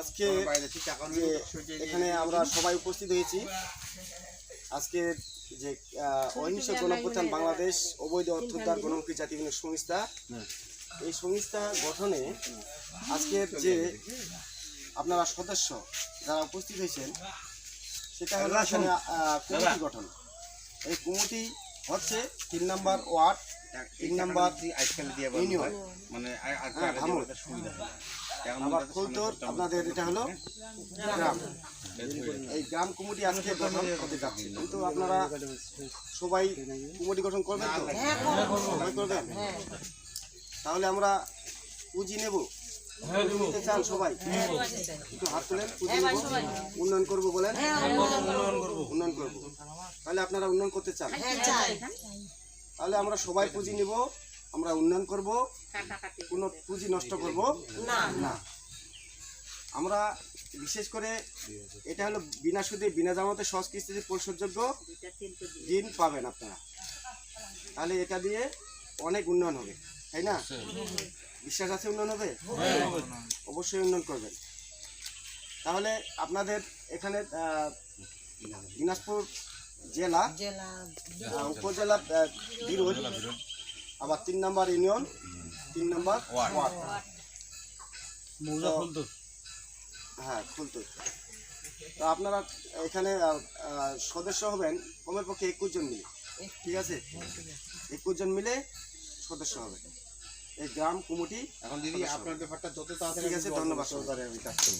আজকে যে এখানে আমরা সবাই উপস্থিত হয়েছি। আজকে যে অহিংস গণপ্রধান বাংলাদেশ অবৈধ অর্থোদ্ধার গণমুখী জাতি সংস্থা এই সংস্থা গঠনে আজকের যে আপনারা সদস্য যারা উপস্থিত হয়েছেন সেটা হলো এখানে কমিটি গঠন। এই কমিটি হচ্ছে তিন নাম্বার ওয়ার্ড তিন নাম্বার ইউনিয়ন। মানে। আবার ফুলতোর আপনাদের এটা হলো গ্রাম। এই গ্রাম কমিটি আজকে গঠন হতে যাচ্ছে। কিন্তু আপনারা সবাই কমিটি গঠন করবেন তো? সবাই করবেন? তাহলে আমরা পুঁজি নেব। নিতে চান সবাই। একটু হাত তোলেন পুঁজি নেব উন্নয়ন করব বলেন। উন্নয়ন করব। তাহলে আপনারা উন্নয়ন করতে চান? তাহলে আমরা সবাই পুঁজি নেব। আমরা উন্নয়ন করব কোনো পুঁজি নষ্ট করব? না। আমরা বিশেষ করে এটা হলো বিনা সুদে বিনা জামাতে সহজ কিস্তিতে পরিশোধযোগ্য ঋণ পাবেন আপনারা। তাহলে এটা দিয়ে অনেক উন্নয়ন হবে তাই না? বিশ্বাস আছে উন্নয়ন হবে? অবশ্যই উন্নয়ন করবেন। তাহলে আপনাদের এখানে আহ, দিনাজপুর জেলা উপজেলা বিরোধ আবার তিন নম্বর ইউনিয়ন তিন নম্বর ওয়ার্ড। হ্যাঁ খুলতুর তো আপনারা এখানে সদস্য হবেন কমের পক্ষে একুশ জন মিলে। ঠিক আছে? একুশ জন মিলে সদস্য হবে এই গ্রাম কমিটি এখন দিদি আপনার ব্যাপারটা যত তাড়াতাড়ি ঠিক আছে ধন্যবাদ। আমি কাজ করব।